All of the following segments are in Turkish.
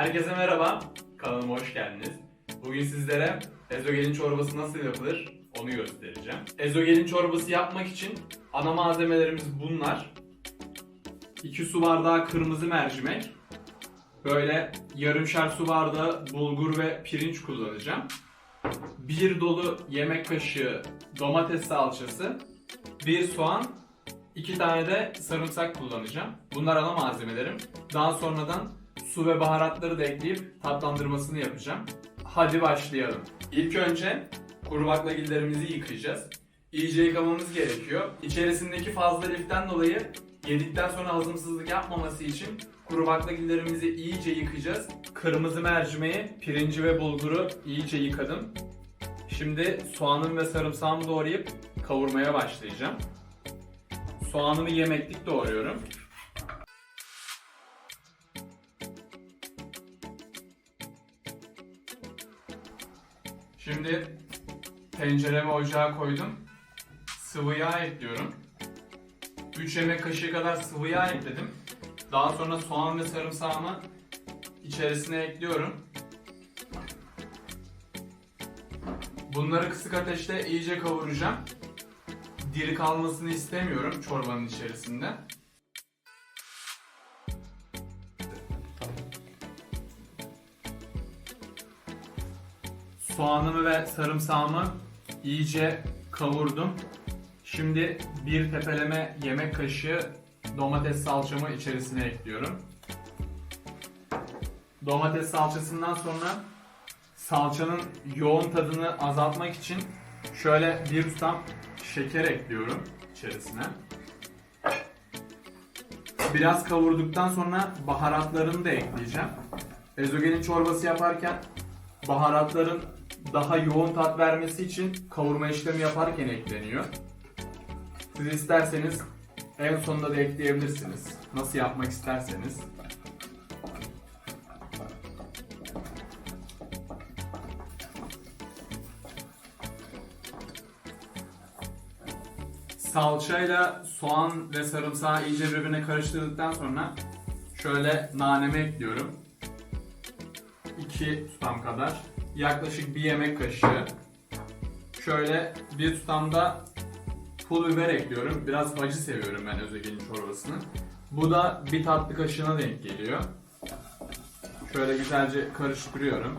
Herkese merhaba, kanalıma hoş geldiniz. Bugün sizlere ezogelin çorbası nasıl yapılır onu göstereceğim. Ezogelin çorbası yapmak için ana malzemelerimiz bunlar. 2 su bardağı kırmızı mercimek, böyle yarımşar su bardağı bulgur ve pirinç kullanacağım. Bir dolu yemek kaşığı domates salçası, bir soğan, iki tane de sarımsak kullanacağım. Bunlar ana malzemelerim. Daha sonradan su ve baharatları da ekleyip tatlandırmasını yapacağım. Hadi başlayalım. İlk önce kuru baklagillerimizi yıkayacağız. İyice yıkamamız gerekiyor. İçerisindeki fazla liften dolayı yedikten sonra hazımsızlık yapmaması için kuru baklagillerimizi iyice yıkayacağız. Kırmızı mercimeği, pirinci ve bulguru iyice yıkadım. Şimdi soğanım ve sarımsağımı doğrayıp kavurmaya başlayacağım. Soğanımı yemeklik doğruyorum. Şimdi tencereme ocağa koydum. Sıvı yağ ekliyorum. 3 yemek kaşığı kadar sıvı yağ ekledim. Daha sonra soğan ve sarımsağımı içerisine ekliyorum. Bunları kısık ateşte iyice kavuracağım. Diri kalmasını istemiyorum çorbanın içerisinde. Soğanımı ve sarımsağımı iyice kavurdum. Şimdi bir tepeleme yemek kaşığı domates salçamı içerisine ekliyorum. Domates salçasından sonra salçanın yoğun tadını azaltmak için şöyle bir tutam şeker ekliyorum içerisine. Biraz kavurduktan sonra baharatlarını da ekleyeceğim. Ezogelin çorbası yaparken baharatların daha yoğun tat vermesi için kavurma işlemi yaparken ekleniyor. Siz isterseniz en sonunda da ekleyebilirsiniz. Nasıl yapmak isterseniz. Salçayla soğan ve sarımsağı iyice birbirine karıştırdıktan sonra şöyle nanemi ekliyorum. 2 tutam kadar. Yaklaşık bir yemek kaşığı. Şöyle bir tutam da pul biber ekliyorum. Biraz acı seviyorum ben özegelin çorbasını. Bu da bir tatlı kaşığına denk geliyor. Şöyle güzelce karıştırıyorum.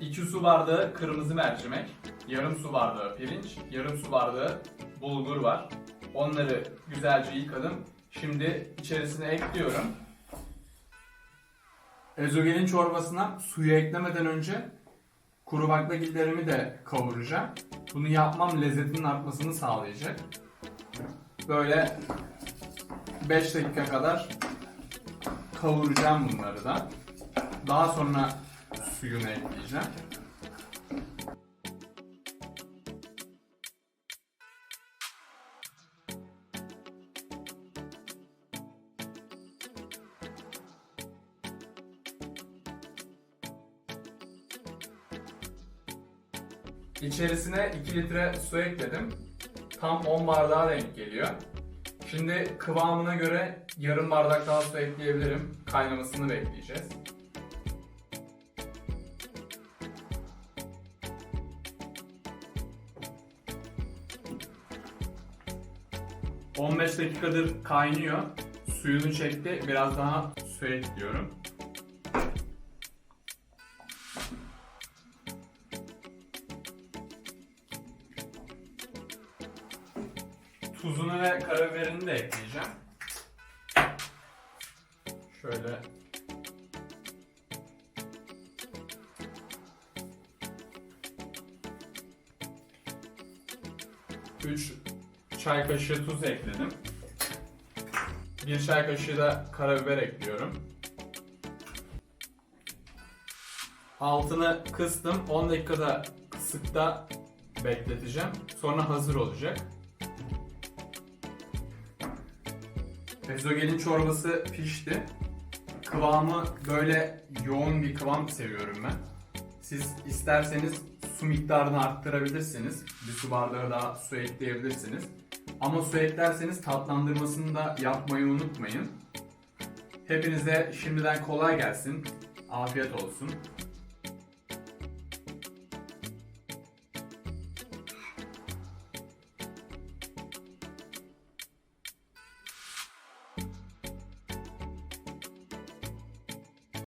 İki su bardağı kırmızı mercimek, yarım su bardağı pirinç, yarım su bardağı bulgur var. Onları güzelce yıkadım. Şimdi içerisine ekliyorum. Ezogelin çorbasına suyu eklemeden önce kuru baklagillerimi de kavuracağım. Bunu yapmam lezzetinin artmasını sağlayacak. Böyle 5 dakika kadar kavuracağım bunları da. Daha sonra suyunu ekleyeceğim. İçerisine 2 litre su ekledim. Tam 10 bardağa denk geliyor. Şimdi kıvamına göre yarım bardak daha su ekleyebilirim. Kaynamasını bekleyeceğiz. ...15 dakikadır kaynıyor. Suyunu çekti. Biraz daha su ekliyorum. Tuzunu ve karabiberini de ekleyeceğim. Şöyle Üç çay kaşığı tuz ekledim. Bir çay kaşığı da karabiber ekliyorum. Altını kıstım. 10 dakikada kısıkta bekleteceğim. Sonra hazır olacak. Ezogelin çorbası pişti. Kıvamı böyle yoğun bir kıvam seviyorum ben. Siz isterseniz su miktarını arttırabilirsiniz. Bir su bardağı daha su ekleyebilirsiniz. Ama su eklerseniz tatlandırmasını da yapmayı unutmayın. Hepinize şimdiden kolay gelsin. Afiyet olsun.